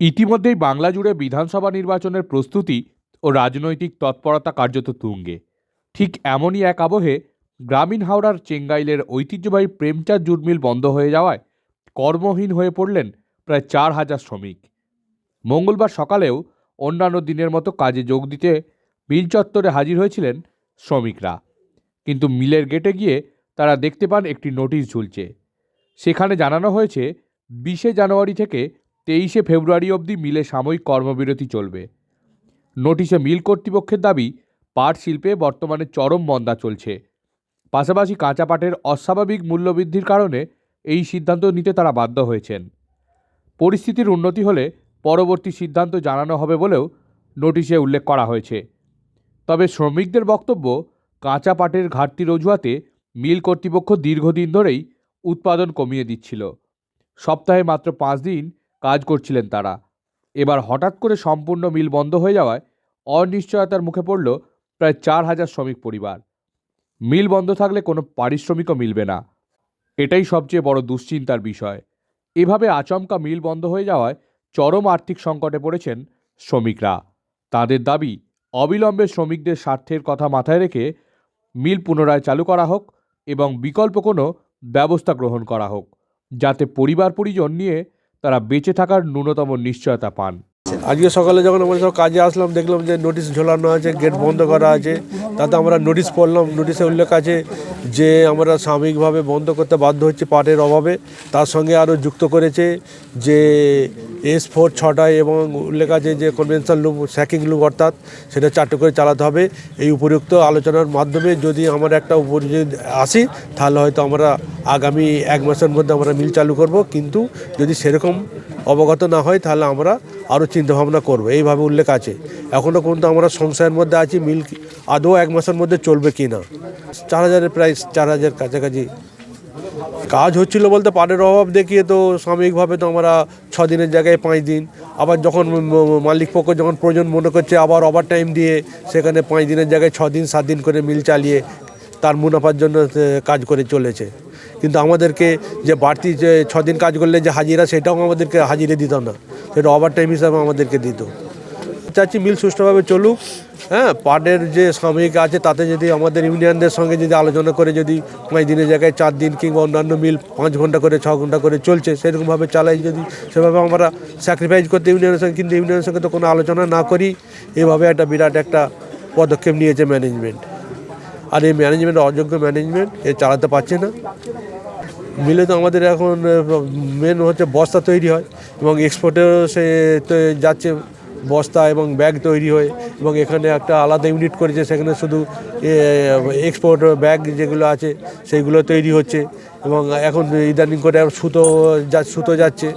ইতিমধ্যেই বাংলা জুড়ে বিধানসভা নির্বাচনের প্রস্তুতি ও রাজনৈতিক তৎপরতা কার্যত তুঙ্গে। ঠিক এমনই এক আবহে গ্রামীণ হাওড়ার চেঙ্গাইলের ঐতিহ্যবাহী প্রেমচাঁদ জুট মিল বন্ধ হয়ে যাওয়ায় কর্মহীন হয়ে পড়লেন প্রায় চার হাজার শ্রমিক। মঙ্গলবার সকালেও অন্যান্য দিনের মতো কাজে যোগ দিতে মিল চত্বরে হাজির হয়েছিলেন শ্রমিকরা। কিন্তু মিলের গেটে গিয়ে তারা দেখতে পান একটি নোটিশ ঝুলছে। সেখানে জানানো হয়েছে, বিশে জানুয়ারি থেকে তেইশে ফেব্রুয়ারি অবধি মিলে সাময়িক কর্মবিরতি চলবে। নোটিশে মিল কর্তৃপক্ষের দাবি, পাট শিল্পে বর্তমানে চরম মন্দা চলছে। পাশাপাশি কাঁচা পাটের অস্বাভাবিক মূল্যবৃদ্ধির কারণে এই সিদ্ধান্ত নিতে তারা বাধ্য হয়েছেন। পরিস্থিতির উন্নতি হলে পরবর্তী সিদ্ধান্ত জানানো হবে বলেও নোটিশে উল্লেখ করা হয়েছে। তবে শ্রমিকদের বক্তব্য, কাঁচা পাটের ঘাটতির অজুহাতে মিল কর্তৃপক্ষ দীর্ঘদিন ধরেই উৎপাদন কমিয়ে দিচ্ছিল। সপ্তাহে মাত্র পাঁচ দিন কাজ করছিলেন তারা। এবার হঠাৎ করে সম্পূর্ণ মিল বন্ধ হয়ে যাওয়ায় অনিশ্চয়তার মুখে পড়ল প্রায় চার হাজার শ্রমিক পরিবার। মিল বন্ধ থাকলে কোনো পারিশ্রমিকও মিলবে না। এটাই সবচেয়ে বড় দুশ্চিন্তার বিষয়। এভাবে আচমকা মিল বন্ধ হয়ে যাওয়ায় চরম আর্থিক সংকটে পড়েছেন শ্রমিকরা। তাদের দাবি, অবিলম্বে শ্রমিকদের স্বার্থের কথা মাথায় রেখে মিল পুনরায় চালু করা হোক এবং বিকল্প কোনো ব্যবস্থা গ্রহণ করা হোক, যাতে পরিবার পরিজন নিয়ে তারা বেঁচে থাকার ন্যূনতম নিশ্চয়তা পান। আজকে সকালে যখন আমরা সব কাজে আসলাম, দেখলাম যে নোটিশ ঝোলানো আছে গেট বন্ধ করা আছে। তাতে আমরা নোটিশ পড়লাম নোটিশে উল্লেখ আছে যে আমরা সাময়িকভাবে বন্ধ করতে বাধ্য হচ্ছে পাটের অভাবে। তার সঙ্গে আরও যুক্ত করেছে যে এস ফোর ছটায় এবং উল্লেখ আছে যে কনভেনশন লুম স্যাকিং লুম অর্থাৎ সেটা চারটে করে চালাতে হবে। এই উপযুক্ত আলোচনার মাধ্যমে যদি আমরা একটা উপর যদি আসি, তাহলে হয়তো আমরা আগামী এক মাসের মধ্যে আমরা মিল চালু করব। কিন্তু যদি সেরকম অবগত না হয়, তাহলে আমরা আরও চিন্তাভাবনা করব, এইভাবে উল্লেখ আছে। এখনও কিন্তু আমরা সংশয়ের মধ্যে আছি, মিল আদৌ এক মাসের মধ্যে চলবে কি না। চার হাজারের প্রায় চার হাজার কাছাকাছি কাজ হচ্ছিল বলতে পাটের অভাব দেখিয়ে তো সাময়িকভাবে তো আমরা ছ দিনের জায়গায় পাঁচ দিন। আবার যখন মালিক পক্ষ যখন প্রয়োজন মনে করছে আবার ওভার টাইম দিয়ে সেখানে পাঁচ দিনের জায়গায় ছ দিন, সাত দিন করে মিল চালিয়ে তার মুনাফার জন্য কাজ করে চলেছে। কিন্তু আমাদেরকে যে বাড়তি যে ছদিন কাজ করলে যে হাজিরা, সেটাও আমাদেরকে হাজিরে দিত না। সেটা ওভার টাইম হিসাবে আমাদেরকে দিত। চাচ্ছি মিল সুষ্ঠুভাবে চলুক হ্যাঁ পাটের যে শ্রমিক আছে, তাতে যদি আমাদের ইউনিয়নদের সঙ্গে যদি আলোচনা করে যদি পাঁচ দিনের জায়গায় চার দিন কিংবা অন্যান্য মিল পাঁচ ঘণ্টা করে, ছ ঘণ্টা করে চলছে, সেরকমভাবে চালাই যদি, সেভাবে আমরা স্যাক্রিফাইস করতে ইউনিয়নের সঙ্গে, কিন্তু ইউনিয়নের সঙ্গে তো কোনো আলোচনা না করি, এভাবে একটা বিরাট একটা পদক্ষেপ নিয়েছে ম্যানেজমেন্ট আর এই ম্যানেজমেন্ট অযোগ্য ম্যানেজমেন্ট এ চালাতে পারছে না। মিলে তো আমাদের এখন মেন হচ্ছে বস্তা তৈরি হয় এবং এক্সপোর্টেও সে যাচ্ছে বস্তা এবং ব্যাগ তৈরি হয় এবং এখানে একটা আলাদা ইউনিট করেছে, সেখানে শুধু এক্সপোর্ট ব্যাগ যেগুলো আছে সেইগুলো তৈরি হচ্ছে এবং এখন ইদানিং করে সুতো যা, সুতো যাচ্ছে।